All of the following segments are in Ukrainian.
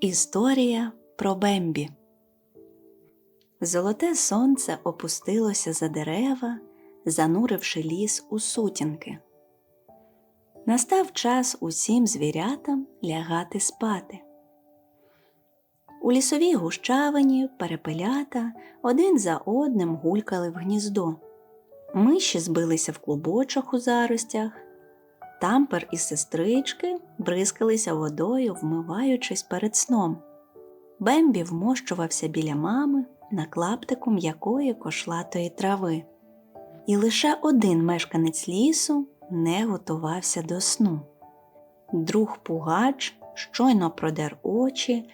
Історія про Бембі. Золоте сонце опустилося за дерева, зануривши ліс у сутінки. Настав час усім звірятам лягати спати. У лісовій гущавині перепелята один за одним гулькали в гніздо. Миші збилися в клубочок у заростях, Тампер і сестрички бризкалися водою, вмиваючись перед сном. Бембі вмощувався біля мами на клаптику м'якої кошлатої трави. І лише один мешканець лісу не готувався до сну. Друг пугач щойно продер очі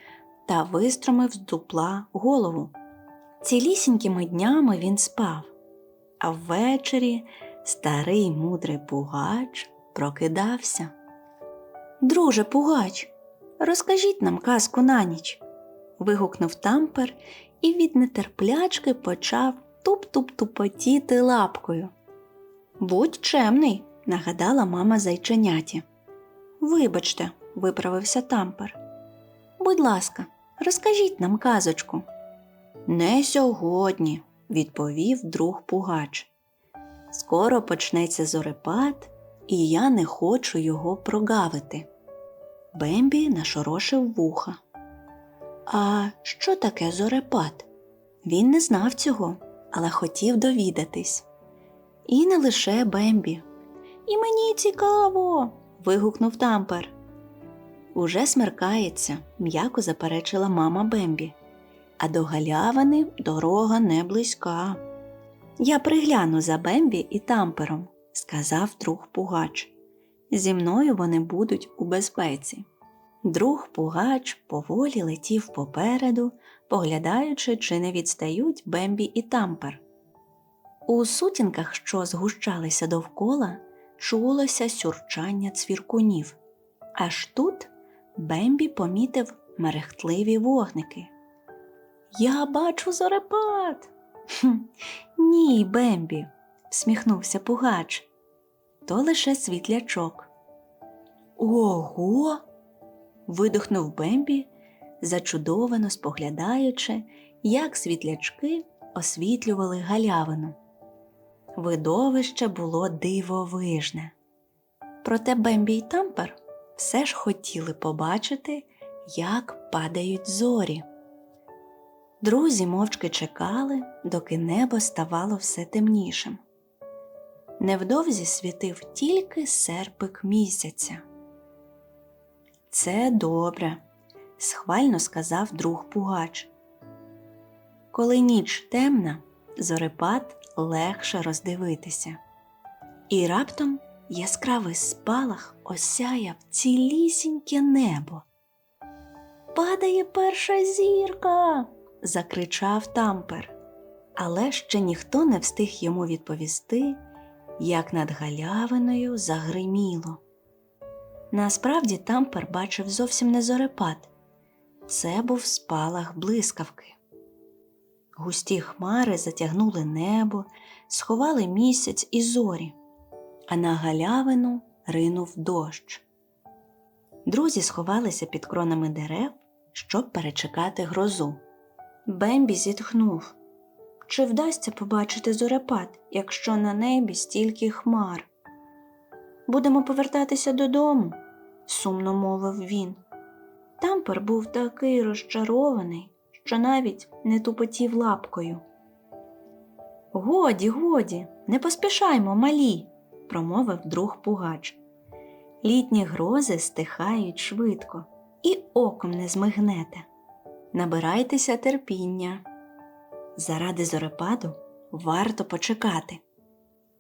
та вистромив з дупла голову. Цілісінькими днями він спав, а ввечері старий мудрий пугач прокидався. Друже пугач, розкажіть нам казку на ніч. вигукнув тампер і від нетерплячки почав туп-туп-тупотіти лапкою. Будь чемний, нагадала мама зайченяті. Вибачте, виправився тампер. Будь ласка, розкажіть нам казочку. Не сьогодні, відповів друг пугач. Скоро почнеться зорепад, і я не хочу його прогавити. Бембі нашорошив вуха. А що таке зорепад? Він не знав цього, але хотів довідатись. І не лише Бембі. І мені цікаво. вигукнув тампер. Уже смеркається, м'яко заперечила мама Бембі. А до галявини дорога не близька. Я пригляну за Бембі і тампером, сказав друг Пугач. Зі мною вони будуть у безпеці. Друг Пугач поволі летів попереду, поглядаючи, чи не відстають Бембі і тампер. У сутінках, що згущалися довкола, чулося сюрчання цвіркунів. Аж тут Бембі помітив мерехтливі вогники. Я бачу зорепад. «Хм, Ні, Бембі, всміхнувся Пугач. То лише світлячок. Ого. видихнув Бембі, зачудовано споглядаючи, як світлячки освітлювали галявину. Видовище було дивовижне. Проте Бембі й Тампер все ж хотіли побачити, як падають зорі. Друзі мовчки чекали, доки небо ставало все темнішим. Невдовзі світив тільки серпик місяця. Це добре, схвально сказав друг Пугач. Коли ніч темна, зорепад легше роздивитися. І раптом яскравий спалах осяяв цілісіньке небо. Падає перша зірка. закричав тампер. Але ще ніхто не встиг йому відповісти, як над галявиною загриміло. Насправді тампер бачив зовсім не зорепад це був спалах блискавки. Густі хмари затягнули небо, сховали місяць і зорі, а на галявину ринув дощ. Друзі сховалися під кронами дерев, щоб перечекати грозу. Бембі зітхнув чи вдасться побачити зорепад, якщо на небі стільки хмар? Будемо повертатися додому, сумно мовив він. Тампер був такий розчарований, що навіть не тупотів лапкою. Годі, годі, не поспішаймо, малі, промовив друг Пугач. Літні грози стихають швидко і оком не змигнете. Набирайтеся терпіння. Заради зорепаду варто почекати.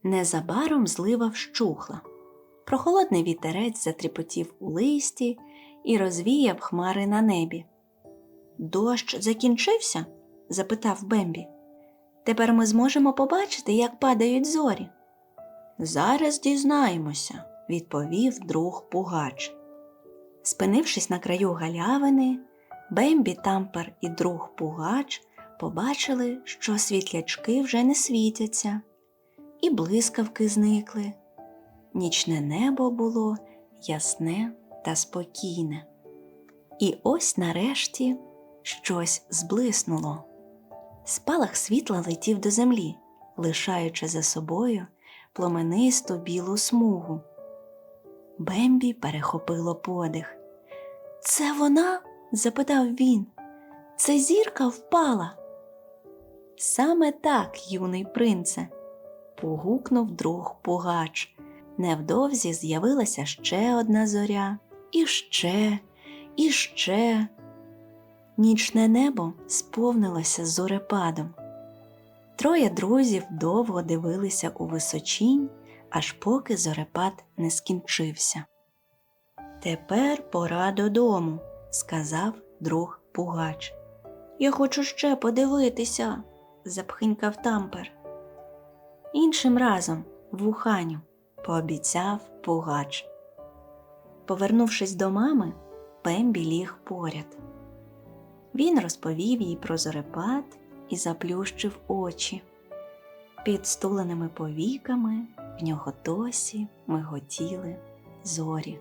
Незабаром злива вщухла. Прохолодний вітерець затріпотів у листі і розвіяв хмари на небі. Дощ закінчився? запитав Бембі. Тепер ми зможемо побачити, як падають зорі. Зараз дізнаємося, відповів друг Пугач. Спинившись на краю галявини, Бембі, Тампер і друг Пугач побачили, що світлячки вже не світяться, і блискавки зникли. Нічне небо було ясне та спокійне. І ось нарешті щось зблиснуло. Спалах світла летів до землі, лишаючи за собою пломенисту білу смугу. Бембі перехопило подих. Це вона? запитав він. Це зірка впала. Саме так, юний принце, погукнув друг Пугач. Невдовзі з'явилася ще одна зоря, і ще, і ще. Нічне небо сповнилося зорепадом. Троє друзів довго дивилися у височінь, аж поки зорепад не скінчився. Тепер пора додому, сказав друг Пугач. Я хочу ще подивитися, запхинькав тампер. Іншим разом, вуханю, пообіцяв Пугач. Повернувшись до мами, Пембі ліг поряд. Він розповів їй про зорепад і заплющив очі. Під стуленими повіками в нього досі миготіли зорі.